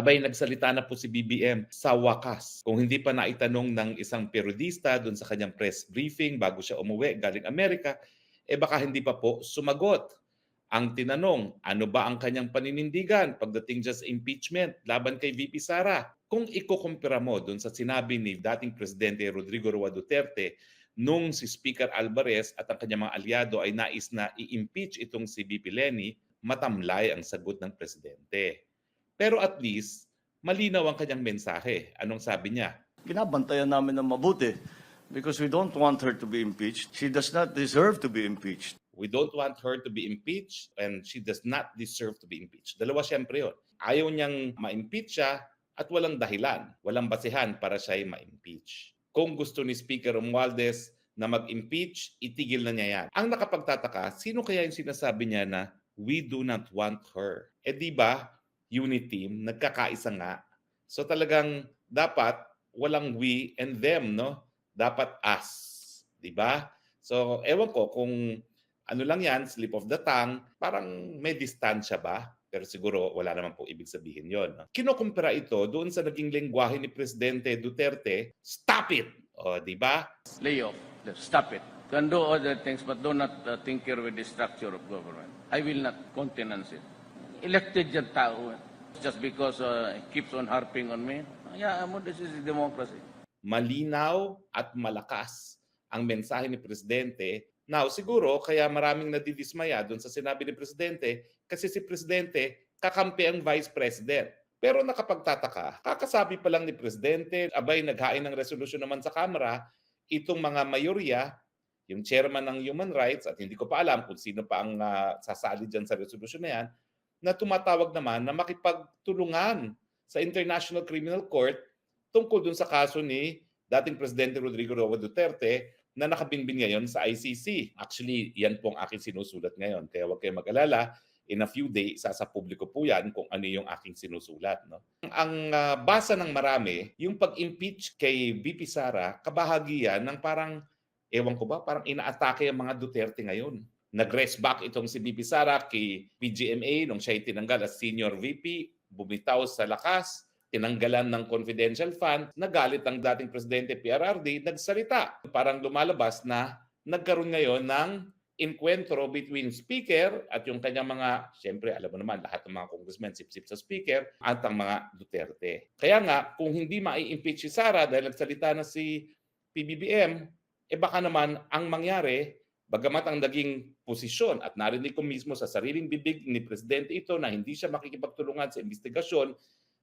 Abay, nagsalita na po si BBM sa wakas. Kung hindi pa naitanong ng isang periodista doon sa kanyang press briefing bago siya umuwi galing Amerika, eh baka hindi pa po sumagot. Ang tinanong, ano ba ang kanyang paninindigan pagdating sa impeachment laban kay VP Sara? Kung ikukumpira mo doon sa sinabi ni dating Presidente Rodrigo Roa Duterte nung si Speaker Alvarez at ang kanyang mga aliado ay nais na i-impeach itong si VP Lenny, matamlay ang sagot ng Presidente. Pero at least, malinaw ang kanyang mensahe. Anong sabi niya? Binabantayan namin ng mabuti because we don't want her to be impeached. She does not deserve to be impeached. We don't want her to be impeached and she does not deserve to be impeached. Dalawa siyempre yun. Ayaw niyang ma-impeach siya at walang dahilan, walang basihan para siya ay ma-impeach. Kung gusto ni Speaker Romualdez na mag-impeach, itigil na niya yan. Ang nakapagtataka, sino kaya yung sinasabi niya na we do not want her? Eh di ba, unit team, nagkakaisa nga. So talagang dapat walang we and them, no? Dapat us, 'di ba? So ewan ko kung ano lang 'yan, slip of the tongue, parang may distansya ba? Pero siguro wala naman po ibig sabihin 'yon. No? Kinukumpara ito doon sa naging lengguwahe ni Presidente Duterte, stop it. O, 'di ba? lay off. Stop it. Can do other things, but do not uh, tinker with the structure of government. I will not countenance it. Elected yung tao. Just because uh, keeps on harping on me. Yeah, mo, this is democracy. malinaw at malakas ang mensahe ni Presidente. Now, siguro kaya maraming nadidismaya doon sa sinabi ni Presidente kasi si Presidente kakampi ang Vice President. Pero nakapagtataka, kakasabi pa lang ni Presidente, abay naghain ng resolusyon naman sa Kamara, itong mga mayorya, yung chairman ng Human Rights, at hindi ko pa alam kung sino pa ang ah, sasali dyan sa resolusyon na yan, na tumatawag naman na makipagtulungan sa International Criminal Court tungkol dun sa kaso ni dating Presidente Rodrigo Roa Duterte na nakabinbin ngayon sa ICC. Actually, yan po ang aking sinusulat ngayon. Kaya huwag kayong mag-alala. In a few days, sa publiko po yan kung ano yung aking sinusulat. No? Ang ah, basa ng marami, yung pag-impeach kay VP Sara, kabahagi yan ng parang, ewan ko ba, parang inaatake ang mga Duterte ngayon. Nag-rest back itong si VP Sara kay PGMA nung siya tinanggal as senior VP, bumitaw sa lakas, tinanggalan ng confidential fund, nagalit ang dating presidente PRRD, nagsalita. Parang lumalabas na nagkaroon ngayon ng enkwentro between speaker at yung kanyang mga, siyempre alam mo naman, lahat ng mga congressmen sip-sip sa speaker at ang mga Duterte. Kaya nga, kung hindi mai-impeach si Sara dahil nagsalita na si PBBM, eh baka naman ang mangyari, bagamat ang naging posisyon at narinig ko mismo sa sariling bibig ni Presidente ito na hindi siya makikipagtulungan sa investigasyon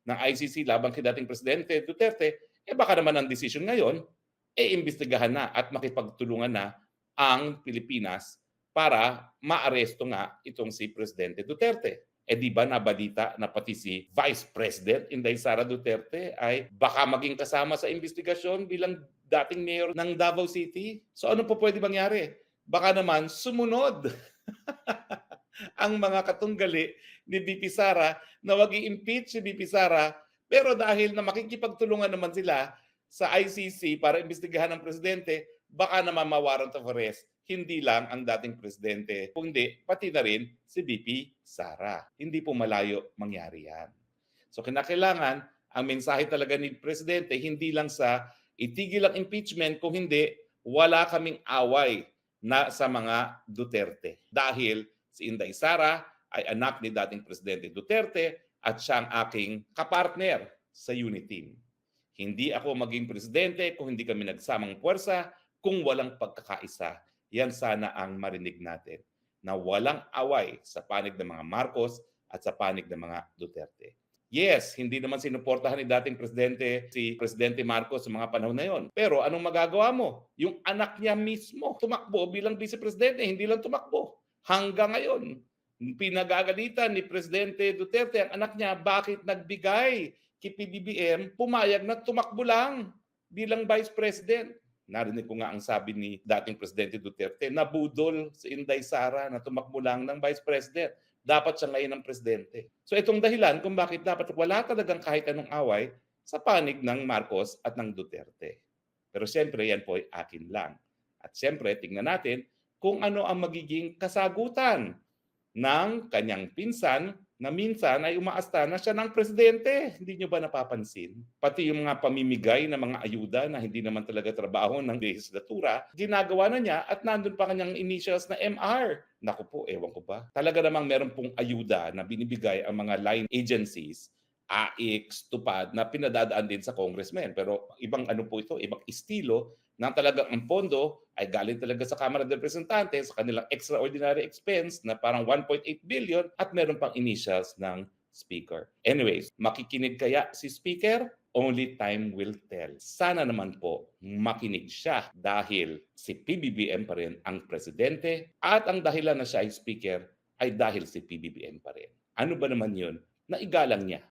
ng ICC laban kay dating Presidente Duterte, eh baka naman ang desisyon ngayon, eh imbestigahan na at makipagtulungan na ang Pilipinas para maaresto nga itong si Presidente Duterte. Eh di ba nabalita na pati si Vice President Inday Sara Duterte ay baka maging kasama sa investigasyon bilang dating mayor ng Davao City? So ano po pwede mangyari? Baka naman sumunod ang mga katunggali ni BP Sara na wag i-impeach si BP Sara pero dahil na makikipagtulungan naman sila sa ICC para imbestigahan ng presidente, baka naman ma-warrant of arrest hindi lang ang dating presidente, kundi pati na rin si BP Sara. Hindi po malayo mangyari yan. So kinakailangan ang mensahe talaga ni presidente hindi lang sa itigil ang impeachment kung hindi wala kaming away na sa mga Duterte. Dahil si Inday Sara ay anak ni dating Presidente Duterte at siya ang aking kapartner sa unit team. Hindi ako maging presidente kung hindi kami nagsamang puwersa, kung walang pagkakaisa. Yan sana ang marinig natin na walang away sa panig ng mga Marcos at sa panig ng mga Duterte. Yes, hindi naman sinuportahan ni dating presidente si Presidente Marcos sa mga panahon na yon. Pero anong magagawa mo? Yung anak niya mismo tumakbo bilang vice presidente, hindi lang tumakbo. Hanggang ngayon, pinagagalitan ni Presidente Duterte ang anak niya bakit nagbigay kay PBBM pumayag na tumakbo lang bilang vice president. Narinig ko nga ang sabi ni dating Presidente Duterte, nabudol si Inday Sara na tumakbo lang ng vice president dapat siya ngayon ang presidente. So itong dahilan kung bakit dapat wala talagang kahit anong away sa panig ng Marcos at ng Duterte. Pero siyempre yan po ay akin lang. At siyempre tingnan natin kung ano ang magiging kasagutan ng kanyang pinsan na minsan ay umaasta na siya ng presidente. Hindi nyo ba napapansin? Pati yung mga pamimigay ng mga ayuda na hindi naman talaga trabaho ng legislatura, ginagawa na niya at nandun pa kanyang initials na MR. Naku po, ewan ko ba. Talaga namang meron pong ayuda na binibigay ang mga line agencies AIX, tupad na pinadadaan din sa congressman. Pero ibang ano po ito, ibang estilo na talagang ang pondo ay galing talaga sa Kamara de Representantes sa kanilang extraordinary expense na parang 1.8 billion at meron pang initials ng speaker. Anyways, makikinig kaya si speaker? Only time will tell. Sana naman po makinig siya dahil si PBBM pa rin ang presidente at ang dahilan na siya ay speaker ay dahil si PBBM pa rin. Ano ba naman yun? Naigalang niya